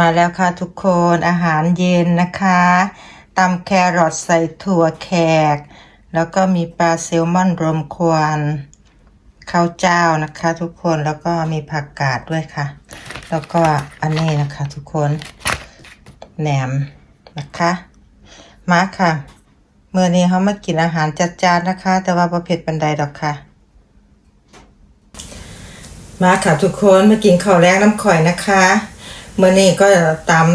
มาแล้วค่ะทุกคนอาหารเย็นนะคะตำแครอทใส่ถั่วแขก แล้วก็มีปลาแซลมอนรวมควันข้าวเจ้านะคะ ทุกคนแล้วก็มีผักกาดด้วยค่ะ แล้วก็อันนี้นะคะ ทุกคนแหนมนะคะมาค่ะเมื่อนี้เขามากินอาหารจัดจานนะคะ แต่ว่าประเภทบันไดดอกค่ะ มาค่ะทุกคนมากินข้าวแรงน้ำข่อยนะคะ เมื่อนี้ก็ตาม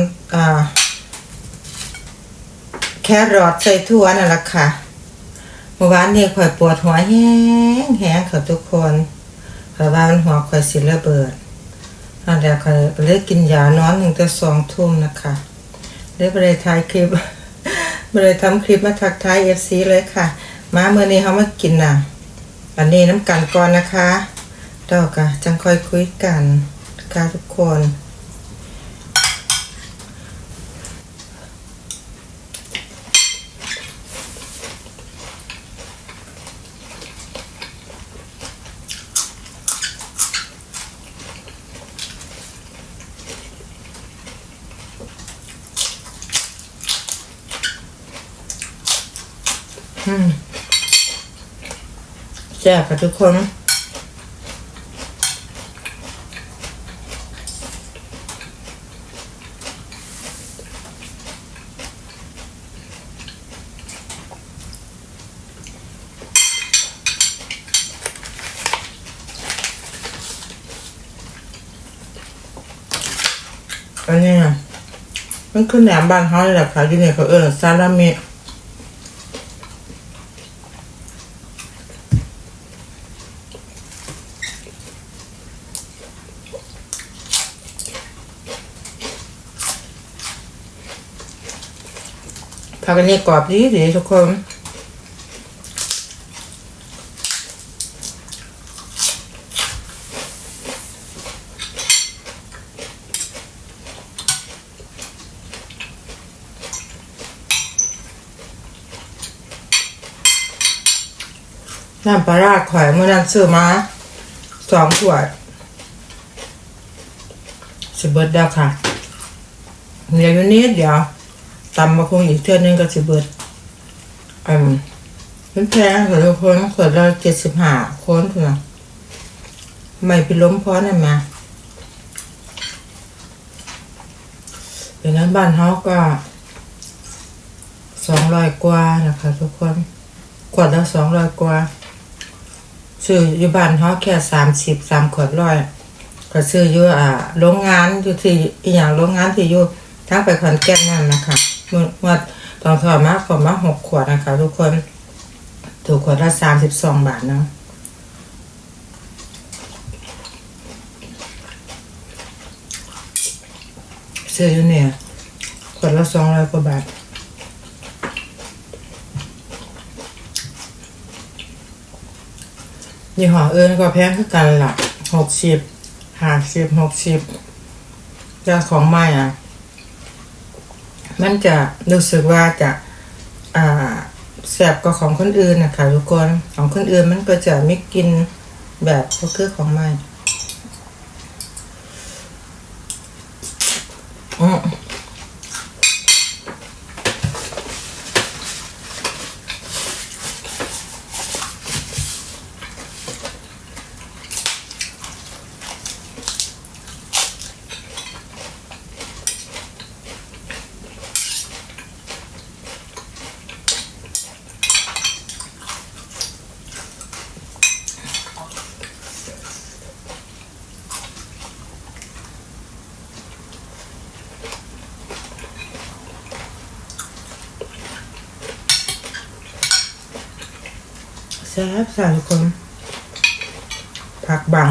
แครอทใส่ถั่วนั่นแหละค่ะเมื่อวานนี้ข่อยปวดหัวแห้งแห้งค่ะทุกคนข่อยว่ามันหัวข่อยสิระเบิดนั่นแหละข่อยเลยกินยานอนถึงแต่สองทุ่มนะคะเลยไปเลยถ่ายคลิปไปเลยทำคลิปมาทักทายเอฟซีเลยค่ะ มาเมื่อนี้เขามากินน่ะอันนี้น้ำกันก่อนนะคะดอกะจังค่อยคุยกันค่ะทุกคน ซ่บค่ะทุกคนอันนี้มันคือแหนมบ้านเขาเลยแหละค่ะที่นี่เขาเออซาลามิ ผักอันนี้กรอบดีดีทุกคนน้ำปลาร้าข่อยเมื่อนั้นซื้อมาสองขวดสิเบิดแล้วค่ะเหลืออยู่นิดเดียว ตำมาคงอีกเท่านึงก็สิเบิดอืมมันแพงค่ะทุกคนขวดละเจ็ดสิบห้าคนเถอะไม่ไปล้มเพราะนั่นมาดี๋ยวนั้นบ้านเขาก็สองร้อยกว่านะคะทุกคนขวดละสองร้อยกว่าซื้ออยู่บ้านเขาแค่สามสิบสามขวดร้อยก็ซื้ออยู่อ่าโรงงานอยู่ที่อีอย่างโรงงานที่อยู่ทั้งไปขอนแก่นนั่นนะคะ เมื่อว่าตอนถอดมาขอมาหกขวดนะคะ ทุกคนถูกขวดละสามสิบสองบาทเนาะซื้ออยู่เนี่ยขวดละสองร้อยกว่าบาทยี่ห้ออื่นก็แพงคือกันละหกสิบห้าสิบหกสิบจะของใหม่อะ มันจะรู้สึกว่าจะอ่าแสบกว่าของคนอื่นนะคะทุกคนของคนอื่นมันก็จะไม่กินแบบก็คือของใหม่อืม แซ่บค่ะทุกคนผักบัง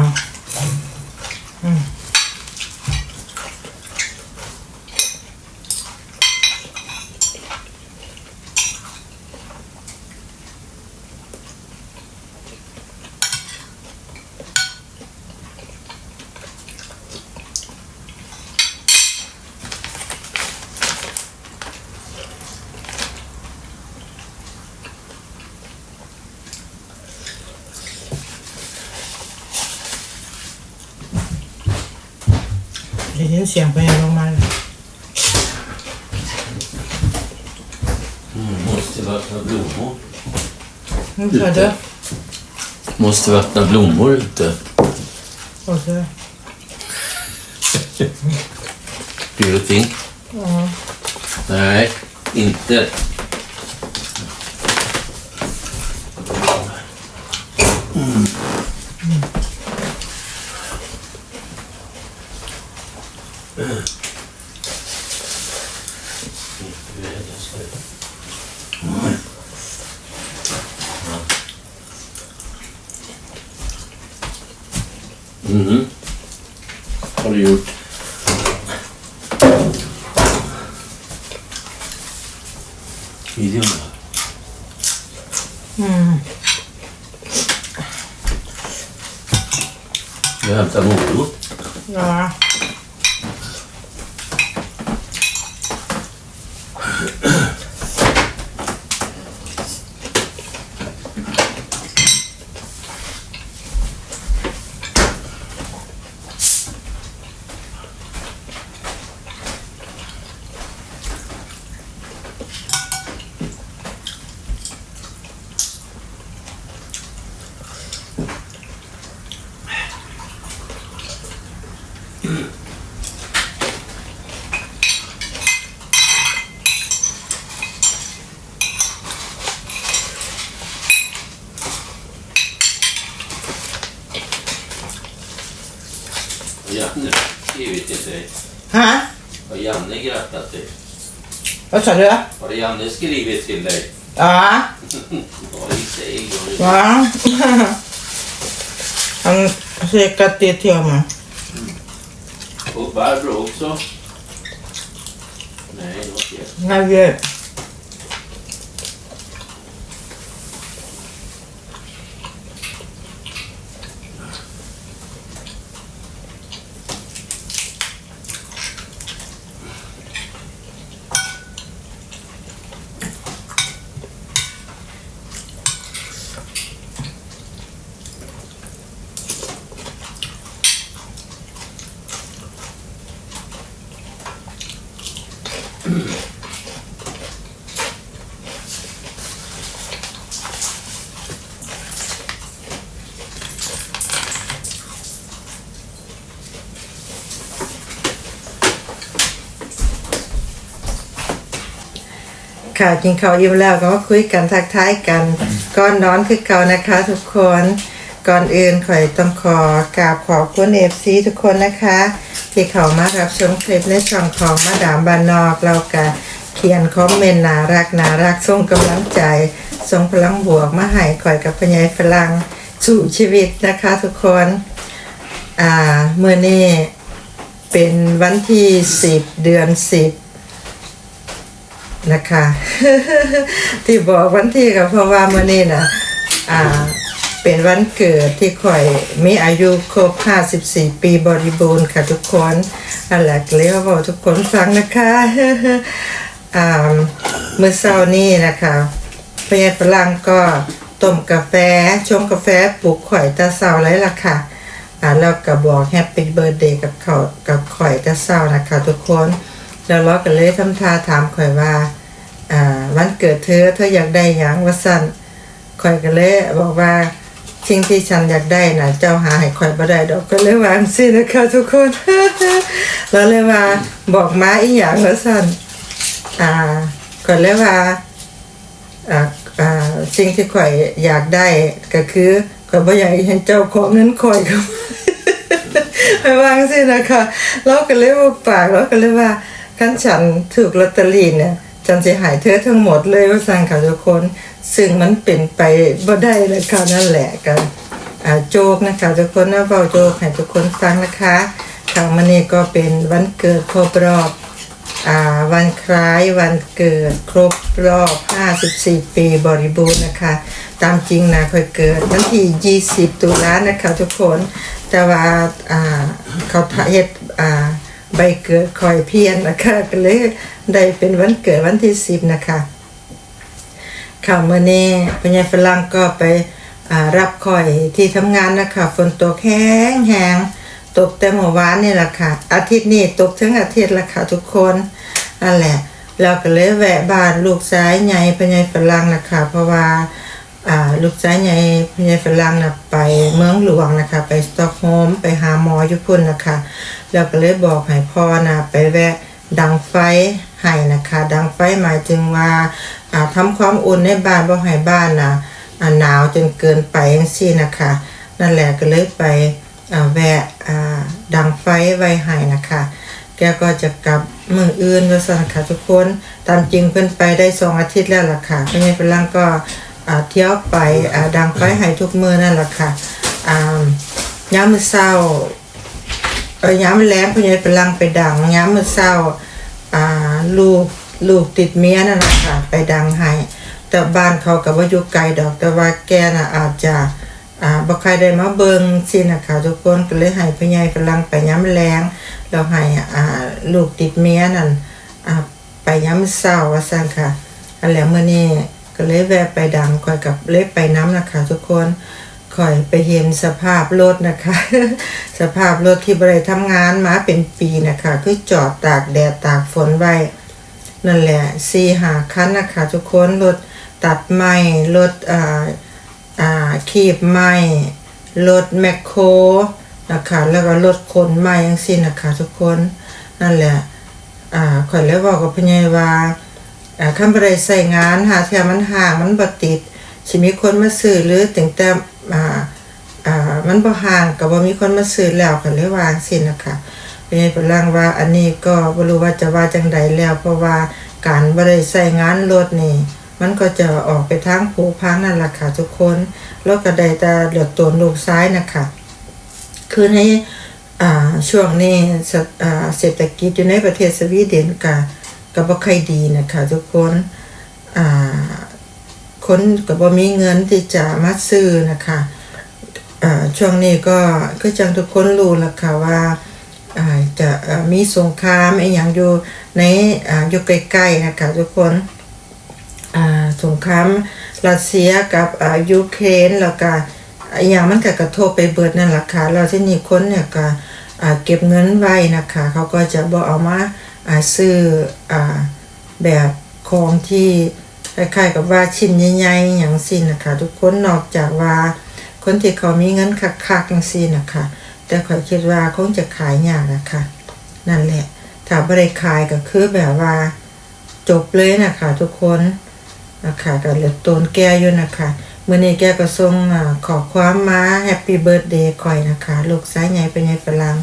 ได้ยินเสียงไปลงมาเลย mm, Måste vattna blommor. นั่นเธอเด้อ Måste vattna blommor ute. โอเค Do you think? อ๋อ Nej, inte. interview Vad sa du? Har Janne skrivit till dig? Ja. Vad i sig? Ja. Han säkert det till mig. Och Barbro också? Nej, något hjälp. Jag vet. ค่ะ กินข้าวอิ่มแล้วก็มาคุยกันทักทายกันก่อนนอนคือเก่านะคะ ทุกคนก่อนอื่นข่อยต้องขอกราบขอบคุณเอฟซีทุกคนนะคะ ที่เข้ามารับชมคลิปในช่องของมาดามบานนอกเราก็เขียนคอมเมนต์น่ารักน่ารักส่งกำลังใจส่งพลังบวกมาให้ข่อยกับพญายฝรั่งสู่ชีวิตนะคะทุกคนอ่าเมื่อนี้เป็นวันที่สิบเดือนสิบ นะคะ ที่บอกวันที่ก็เพราะว่ามื่อนี้นะอ่าเป็นวันเกิดที่ข่อยมีอายุครบ 54 ปีบริบูรณ์ค่ะทุกคนอันแหลกเลียวบอกทุกคนฟังนะคะอ่าเมื่อเช้านี้นะคะพยาฝรั่งก็ต้มกาแฟชงกาแฟปลุกข่อยตาเช้าเลยล่ะค่ะอ่าแล้วก็บอกแฮปปี้เบิร์ดเดย์กับเขากับข่อยตาเช้านะคะทุกคน แล้วเราก็เลยทำท่าถามข่อยว่าอ่าวันเกิดเธอเธออยากได้หยังว่าสันข่อยก็เลยบอกว่าสิ่งที่ฉันอยากได้น่ะเจ้าหาให้ข่อยบ่ได้ดอกก็เลยวางสินะคะทุกคน แล้วเลยว่าบอกมาอีหยังว่าสั่นอ่าข่อยเลยว่าอ่าอ่าสิ่งที่ข่อยอยากได้ก็คือข่อยบ่อยากให้เจ้าของเงินข่อยก็ไปวางสินะคะเราก็เลยบอกปากเราก็เลยว่า ขั้นฉันถูกลอตเตอรี่เนี่ยฉันจะหายเธอทั้งหมดเลยว่าสั่งค่ะทุกคน ซึ่งมันเป็นไปบ่ได้เลยค่ะนั่นแหละกันโจกนะคะทุกคนนะเบาโจกให้ทุกคนฟังนะคะครั้งมันนี้ก็เป็นวันเกิดครบรอบอ่าวันคล้ายวันเกิดครบรอบ 54 ปีบริบูรณ์นะคะ ตามจริงนะค่อยเกิดวันที่ 20 ตุลานะคะทุกคน แต่ว่าอ่าเขาเฮ็ดอ่า ใบเกิดคอยเพียนนะคะก็เลยได้เป็นวันเกิดวันที่10นะคะค่ะเมื่อนี้พญาฝรั่งก็ไปรับคอยที่ทำงานนะคะฝนตกแห้งแห้งตกแต่เมื่อวานนี่แหละค่ะอาทิตย์นี้ตกทั้งอาทิตย์ละค่ะทุกคนนั่นแหละแล้วก็เลยแวะบ้านลูกชายใหญ่พญายฝรั่งนะคะเพราะว่าลูกชายใหญ่พญายฝรั่งน่ะไปเมืองหลวงนะคะ ไปสตอกโฮล์มไปหาหมออยู่พุ่นนะคะ แล้วก็เลยบอกให้พ่อนะไปแวะดังไฟให้นะคะ ดังไฟหมายถึงว่าอ่าทำความอุ่นในบ้านบ่ให้บ้านนะอ่าหนาวจนเกินไปจังซี่นะคะ นั่นแหละก็เลยไปแวะดังไฟไว้ให้นะคะ แกก็จะกลับเมืองอื่นว่าสันค่ะทุกคน ตามจริงเพิ่นไปได้สองอาทิตย์แล้วล่ะค่ะเพิ่นยังเป็นร่างก็เที่ยวไปดังไฟให้ทุกมือนั่นล่ะค่ะยามมื้อเช้า เออยามแล้งพิ่นยังเป็นลังไปดังยามมื้อเช้าอ่าลูกลูกติดเมียนั่นแหละค่ะไปดังให้แต่บ้านเขาก็บ่อยู่ไกลดอกแต่ว่าแกน่ะอาจจะอ่าบ่ใครได้มาเบิงสินะคะทุกคนก็เลยให้พ่อใหญ่กำลังไปยามแล้งแล้วให้อ่าลูกติดเมียนั่นอ่าไปยามเช้าว่าซั่นค่ะอันแล้วเมื้อนี้ก็เลยแวะไปดังคอยกับเลยไปน้ำนะคะทุกคน ค่อยไปเห็นสภาพรถนะคะ สภาพรถที่บริทำงานมาเป็นปีนะคะ คือจอดตากแดดตากฝนไว้ นั่นแหละสี่หาคันนะคะ ทุกคนรถตัดไม้รถอ่าอ่าขีบไม้รถแมคโครนะคะแล้วก็รถขนไม้ยังสิ้นนะคะทุกคนนั่นแหละอ่าข่อยเลยบอกกับพญายว่าอ่าคำบริใส่งานหาเทียมันห่างมันบติดสิมีคนมาซื้อหรือถึงแต่ อ่าอ่ามันบ่ห่างก็บ่มีคนมาซื้อแล้วก็เลยวางสินะคะเป็นร่างว่าอันนี้ก็บ่รู้ว่าจะว่าจังใดแล้ว เพราะว่าการบ่ได้ใส่งานรถนี่มันก็จะออกไปทางผูพังนั่นแหละค่ะทุกคนแล้วก็ได้แต่เหลือตัวลูกซ้ายนะคะคือในอ่าช่วงนี้เศรษฐกิจอยู่ในประเทศสวีเดนก็ก็บ่ค่อยดีนะคะทุกคนอ่า คนก็บ่มีเงินที่จะมาซื้อนะคะอ่าช่วงนี้ก็ก็จังทุกคนรู้แล้วค่ะว่าอ่าจะมีสงครามไอ้หยังอยู่ในอ่าอยู่ใกล้ๆนะคะทุกคนอ่าสงครามรัสเซียกับอ่ายูเครนแล้วก็อย่างมันก็กระทบไปเบิดนั่นแหละค่ะแล้วที่นี่คนเนี่ยก็อ่าเก็บเงินไว้นะคะเขาก็จะบ่เอามาอ่าซื้ออ่าแบบของที่ คล้ายๆกับว่าชิ้นใหญ่ๆอย่างสินนะคะ ทุกคนนอกจากว่า คนที่เขามีเงินคักๆอย่างสินนะคะ แต่ข่อยคิดว่าคงจะขายยากนะคะ นั่นแหละ ถ้าบ่ได้ขายก็คือแบบว่า จบเลยนะคะ ทุกคนนะคะก็เหลือตนแก้อยู่นะคะเมื่อนี้แกก็ส่งขอความมาแฮปปี้เบิร์ดเดย์คอยนะคะ ลูกสายใหญ่เป็นไงฝรั่ง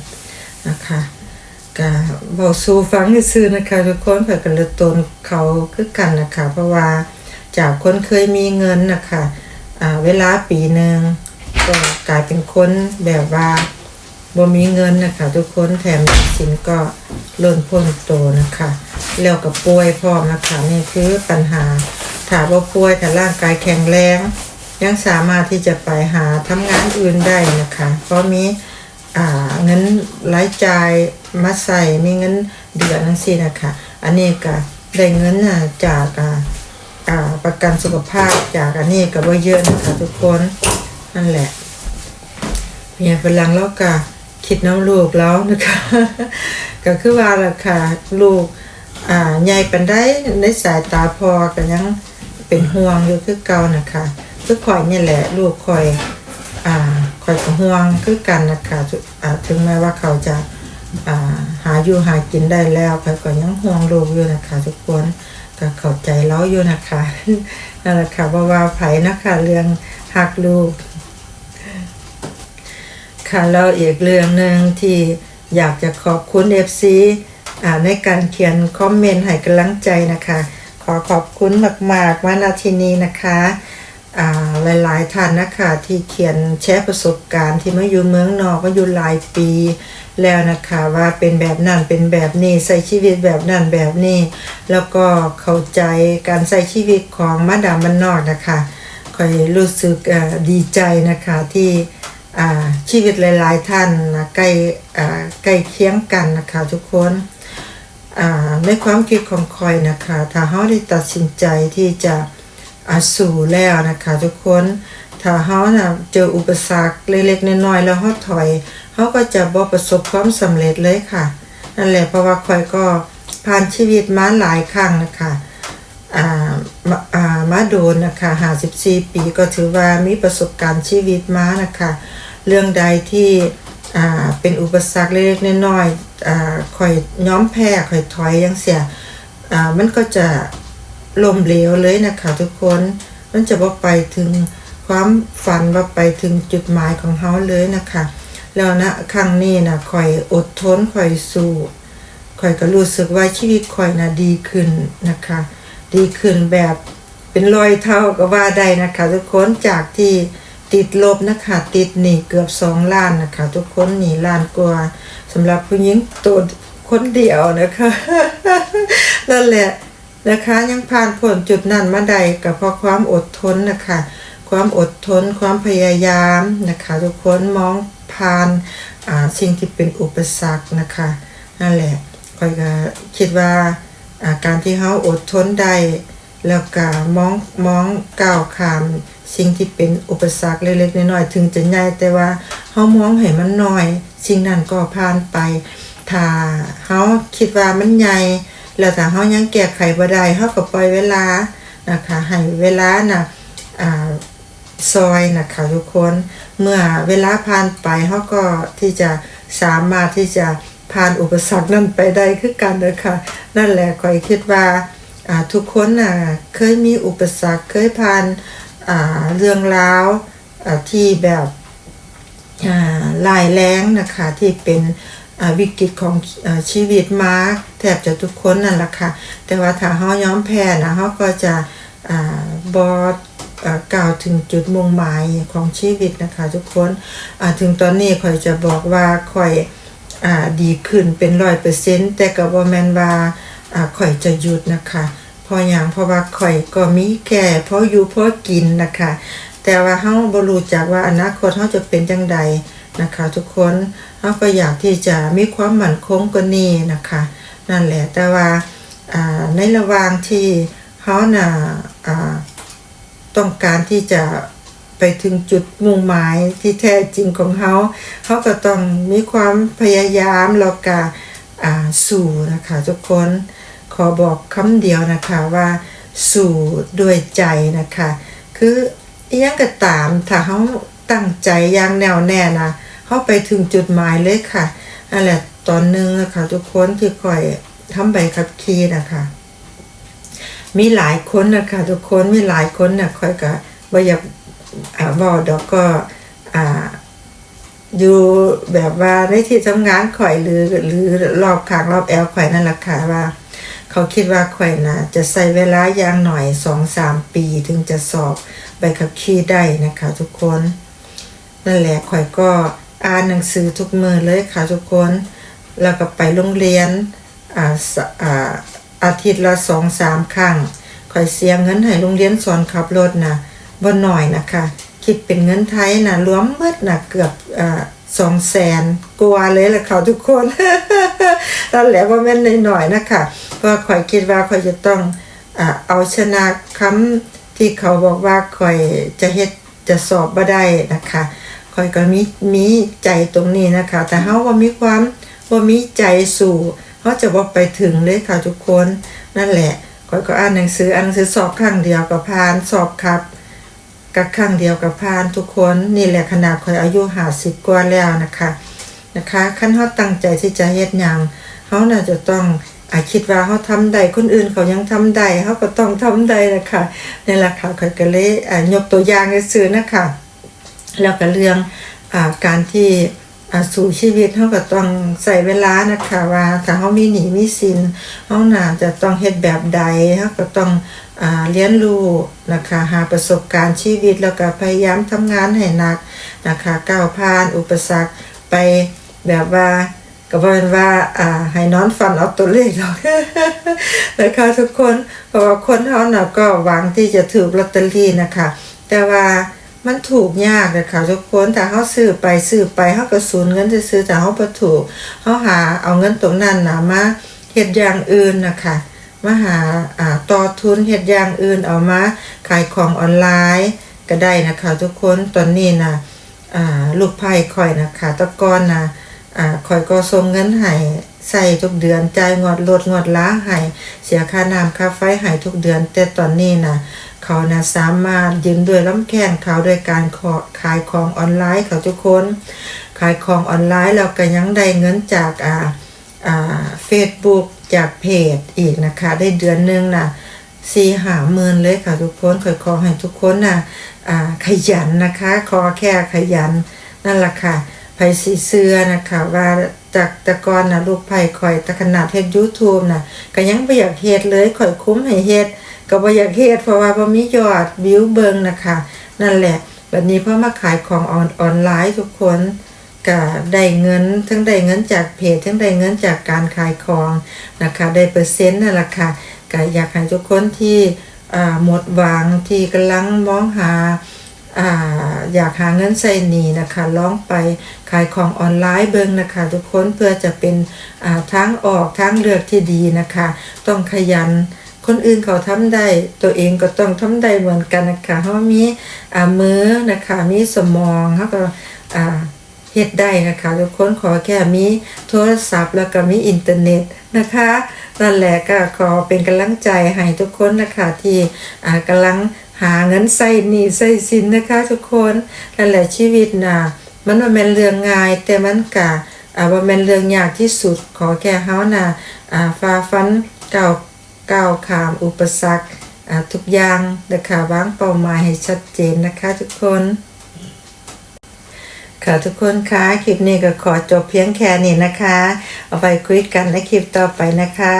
นะคะ ก็บอกสู่ฟังซื่อนะคะทุกคนเผื่อกันลือตนเขาคือกันนะคะ เพราะว่าจากคนเคยมีเงินนะคะอ่าเวลาปีหนึ่งก็กลายเป็นคนแบบว่าบ่มีเงินนะคะทุกคนแถมสินก็ล้นพ้นโตนะคะ แล้วกับป่วยพร้อมนะคะนี่คือปัญหาถ้าว่าป่วยแต่ร่างกายแข็งแรง ยังสามารถที่จะไปหาทำงานอื่นได้นะคะ เพราะมี อ่าเงินรายจ่ายมาใส่มีเงินเดือนนั่นสินะคะ อันนี้ก็ได้เงินน่ะจากอ่าอ่าประกันสุขภาพจากอันนี้ก็บ่เยอะนะคะทุกคนนั่นแหละเมียฝรั่งแล้วก็คิดน้ำลูกแล้วนะคะ ก็คือว่าล่ะค่ะลูกอ่าใหญ่ปันได้ในสายตาพอก็ยังเป็นห่วงอยู่คือเก่านะคะคือคอยเนี่ยแหละ ลูกคอยอ่า คอยก็ห่วงคือกันนะคะถึงแม้ว่าเขาจะาหาอยู่หากินได้แล้วคอยก็ยังห่วงลูกอยู่นะคะทุกคนก็เข้าใจแล้วอยู่นะคะนั่นแหละค่ะว่าว่าไผนะคะเรื่องหักลูก ค่ะแล้วอีกเรื่องหนึ่งที่อยากจะขอบคุณ FC อ่าในการเขียนคอมเมนต์ให้กำลังใจนะคะ ขอขอบคุณมากๆมานาทีนี้นะคะ หลาย ๆ ท่านนะคะที่เขียนแชร์ประสบการณ์ที่มาอยู่เมืองนอกก็อยู่หลายปีแล้วนะคะว่าเป็นแบบนั้นเป็นแบบนี้ใช้ชีวิตแบบนั้นแบบนี้ แล้วก็เข้าใจการใช้ชีวิตของมาดามมันนอกนะคะคอยรู้สึกดีใจนะคะที่ชีวิตหลาย ๆ ท่านนะใกล้ใกล้เคียงกันนะคะทุกคนในความคิดของคอยนะคะถ้าเขาได้ตัดสินใจที่จะ อาสู่แล้วนะคะทุกคนถ้าเขานะเจออุปสรรคเล็กๆน้อยๆแล้วเขาถอยเขาก็จะบ่ประสบความสำเร็จเลยค่ะนั่นแหละเพราะว่าคอยก็ผ่านชีวิตมาหลายครั้งนะคะอ่ามาอ่ามาโดนนะคะ54ปีก็ถือว่ามีประสบการณ์ชีวิตมานะคะ เรื่องใดที่อ่าเป็นอุปสรรคเล็กๆน้อยๆอ่าค่อยย้อมแพ้ค่อยถอยยังเสียอ่ามันก็จะ ลมเหลวเลยนะคะทุกคน มันจะบ่ไปถึงความฝันว่าไปถึงจุดหมายของเฮาเลยนะคะ แล้วนะครั้งนี้นะคอยอดทนคอยสู้คอยก็รู้สึกว่าชีวิตคอยนะดีขึ้นนะคะ ดีขึ้นแบบเป็นรอยเท่าก็ว่าได้นะคะ ทุกคนจากที่ติดลบนะคะ ติดหนี้เกือบสองล้านนะคะ ทุกคนหนีล้านกว่าสำหรับผู้หญิงตัวคนเดียวนะคะนั่นแหละ นะคะ ยังผ่านพ้นจุดนั้นมาได้ก็เพราะความอดทนนะคะ ความอดทน ความพยายามนะคะ ทุกคนมองผ่านาสิ่งที่เป็นอุปสรรคนะคะนั่นแหละคอยก็คิดว่าอ่าการที่เขาอดทนได้แล้วก็มองมองก้าวข้ามสิ่งที่เป็นอุปสรรคเล็กๆน้อยๆถึงจะใหญ่แต่ว่าเขามองให้มันน้อย สิ่งนั้นก็ผ่านไป ถ้าเขาคิดว่ามันใหญ่ แล้วถ้าเขายังแก้ไขบ่ได้เขาก็ปล่อยเวลานะคะให้เวลานะอ่าซอยนะคะทุกคนเมื่อเวลาผ่านไปเขาก็ที่จะสามารถที่จะผ่านอุปสรรคนั้นไปได้คือกันเลยค่ะนั่นแหละคอยคิดว่าทุกคนน่ะเคยมีอุปสรรคเคยผ่านาเรื่องราวที่แบบลายแรงนะคะที่เป็น วิกฤตของอชีวิตมาแทบจะทุกคนนั่นแหละค่ะ แต่ว่าถ้าเขาย้อมแพ้นะเขาก็จะอบอดกล่าวถึงจุดมุ่งหมายของชีวิตนะคะ ทุกคนถึงตอนนี้ข่อยจะบอกว่าข่อยอดีขึ้นเป็นร้อยเปอร์เซ็นต์แต่ก็บ่แมนว่าอ่าข่อยจะหยุดนะคะเพราะอย่างเพราะว่าข่อยก็มีแก่เพราะอยู่เพราะกินนะคะ แต่ว่าเฮาบ่รู้จักว่าอนาคตเฮาจะเป็นจังใดนะคะ ทุกคน เฮาก็อยากที่จะมีความมั่นคงกว่านี้นะคะ นั่นแหละแต่ว่าในระหว่างที่เฮาน่ะอ่าต้องการที่จะไปถึงจุดมุ่งหมายที่แท้จริงของเขาเขาก็ต้องมีความพยายามแล้วก็สู่นะคะทุกคนขอบอกคำเดียวนะคะว่าสู่ด้วยใจนะคะ คือยังก็ตามถ้าเขาตั้งใจอย่างแน่วแน่นะ เขาไปถึงจุดหมายเลยค่ะนั่นแหละตอนหนึงนะคะทุกคนที่คอยทำใบขับขี่นะคะมีหลายคนนะคะทุกคนมีหลายคนนะคอยก็บ่อยากบอกดอกก็อ่าอยู่แบบว่าในที่ทำงานข่อยหรือหรือรอบขางรอบแอลข่อยนั่นแหละค่ะว่า เขาคิดว่าข่อยนะจะใส่เวลาอย่างหน่อยสองสามปีถึงจะสอบใบขับขี่ได้นะคะ ทุกคนนั่นแหละข่อยก็ อ่านหนังสือทุกมือเลยค่ะทุกคน แล้วก็ไปโรงเรียนอ่าอ่าอาทิตย์ละสองสามครั้งข่อยเสียเงินให้โรงเรียนสอนขับรถนะบ่หน่อยนะคะ คิดเป็นเงินไทยนะรวมเบิดนะเกือบอ่าสองแสนกว่าเลยแหละค่ะทุกคนนั่นแหละว่าแม่นหน่อยๆนะคะเพราะข่อยคิดว่าข่อยจะต้องอเอาชนะคำที่เขาบอกว่าข่อยจะเฮ็ดจะสอบบ่ได้นะคะ ข่อยก็มีมีใจตรงนี้นะคะ แต่เฮาว่ามีความว่ามีใจสู่เขาจะบ่ไปถึงเลยค่ะทุกคนนั่นแหละข่อยก็อ่านหนังสืออ่านหนังสือสอบครั้งเดียวก็ผ่านสอบครับกับครั้งเดียวกับพานทุกคนนี่แหละขนาดข่อยอายุหาสิบกว่าแล้วนะคะนะคะขั้นเขาตั้งใจที่จะเฮ็ดหยังเขาน่าจะต้องอาคิดว่าเขาทำได้คนอื่นเขายังทำได้เขาก็ต้องทำได้นะคะนี่แหละค่ะข่อยก็เลยอ่ายกตัวอย่างให้ซื้อนะคะ แล้วก็เรื่องอการที่สู่ชีวิตเขาก็ต้องใส่เวลานะคะว่าถ้าเขามีหนีมีสินเขาหนาจะต้องเฮ็ดแบบใดเขาก็ต้องอเรียนรู้นะคะหาประสบการณ์ชีวิตแล้วก็พยายามทำงานให้หนักนะคะก้าวผ่านอุปสรรคไปแบบว่าก็บ่เป็นว่าอ่าให้นอนฝันเอาตัวเลขหรอกนะคะทุกคนเพราะว่าคนเขาน่ะก็หวังที่จะถูกลอตเตอรี่นะคะ แต่ว่า มันถูกยากนะคะทุกคนถ้าเขาซื้อไปซื้อไปเขาก็สูญเงินจะซื้อแต่เขาบ่ถูกเขาหาเอาเงินตรงนั้นนะมาเฮ็ดอย่างอื่นนะคะมาหาอ่าต่อทุนเฮ็ดอย่างอื่นเอามาขายของออนไลน์ก็ได้นะคะทุกคนตอนนี้นะอ่าลูกไผ่คอยนะคะตะกอนนะอ่าคอยก็ส่งเงินให้ใส่ทุกเดือนจ่ายงวดรถงวดล้าให้เสียค่าน้ำค่าไฟให้ทุกเดือน แต่ตอนนี้นะ เขานะสามารถยืมด้วยล้ำแข้งเขาโดยการขขายของออนไลน์เขาทุกคน ขายของออนไลน์แล้วก็ยังได้เงินจากอ่าอ่าเฟซบุ๊กจากเพจอีกนะคะ ได้เดือนหนึงนะสี่หาหมื่นเลยค่ะทุกคนขอขอให้ทุกคนนะอ่าขยันนะคะขอแค่ขยันนั่นแหละค่ะไผสีเสื้อนะคะว่าจากตะกอนนะลูกไผ่คอยตะขนาดเฮ็ด YouTube นะก็ยังบ่อยากเฮ็ดเลยข่อยคุ้มให้เฮ็ด ก็บ่อยากเฮ็ดเพราะว่าบ่มียอดวิวเบิงนะคะ นั่นแหละแบบนี้พราะมาขายของออนออนไลน์ทุกคนก็ได้เงินทั้งได้เงินจากเพจทั้งได้เงินจากการขายของนะคะ ได้เปอร์เซ็นต์นั่นแหละค่ะก็อยากให้ทุกคนที่อ่าหมดหวังที่กำลังมองหาอ่าอยากหาเงินใส่หนีนะคะลองไปขายของออนไลน์เบิงนะคะ ทุกคนเพื่อจะเป็นอ่าทางออกทางเลือกที่ดีนะคะ ต้องขยัน คนอื่นเขาทำได้ตัวเองก็ต้องทำได้เหมือนกันนะคะเพราะมีอ่ามือนะคะมีสมองเขาก็อ่าเฮ็ดได้นะคะทุกคนขอแค่มีโทรศัพท์แล้วก็มีอินเทอร์เน็ตนะคะนั่นแหละก็ขอเป็นกำลังใจให้ทุกคนนะคะที่อ่ากำลังหาเงินใส่หนี้ใส่สินนะคะทุกคนนั่นแหละชีวิตน่ะมันว่าแม่นเรื่องง่ายแต่มันกะอ่าว่าแม่นเรื่องยากที่สุดขอแค่เฮาน่ะอ่าฝ่าฟันก้า ก้าวข้ามอุปสรรคทุกอย่างนะคะวางเป้าหมายให้ชัดเจนนะคะทุกคน ค่ะทุกคนคะคลิปนี้ก็ขอจบเพียงแค่นี้นะคะ เอาไปคุยกันในคลิปต่อไปนะคะ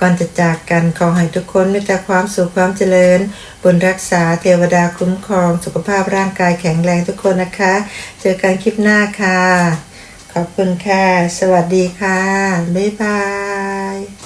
ก่อนจะจากกันขอให้ทุกคนมีแต่ความสุขความเจริญ บุญรักษาเทวดาคุ้มครอง สุขภาพร่างกายแข็งแรงทุกคนนะคะ เจอกันคลิปหน้าค่ะ ขอบคุณค่ะ สวัสดีค่ะ บ๊ายบาย